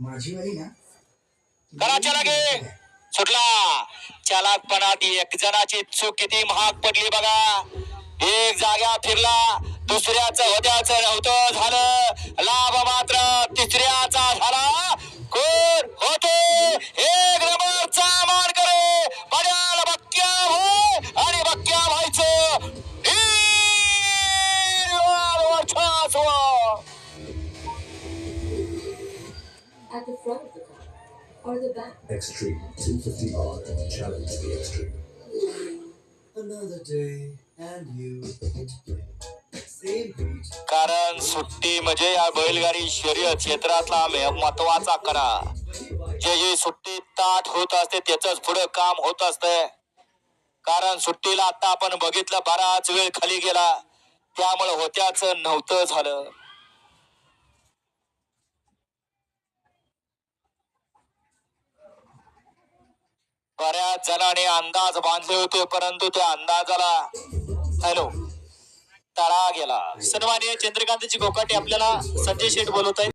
माझी वाली ना करा लागे सुटला. चालाकपणात एक जणाची चूक किती महाग पडली बघा. एक जाग्या फिरला दुसऱ्याच होत्याच नव्हतं झालं. लाभ मात्र तिसऱ्याचा झाला. कोण होते? एक नंबरचा मान करे बघायला बक्क्या होय आणि बक्क्या व्हायचं. At the front of the car or the back. Extreme 250R. Challenge the extreme. Another day, and you hit play. Same beat, कारण सुट्टी म्हणजे या बैलगाडी शर्यत क्षेत्रातला मे- महत्त्वाचा कणा जे जे सुट्टी ताट होत असते त्याच पुढे काम होत असते कारण सुट्टीला आता आपण बघितलं बराच वेळ खाली गेला त्यामुळे होत्याच नव्हतं झालं बऱ्याच जणांनी अंदाज बांधले होते परंतु त्या अंदाजाला हॅलो तळा गेला. सन्माननीय चंद्रकांतची गोकाटे आपल्याला संजय शेठ बोलवत आहेत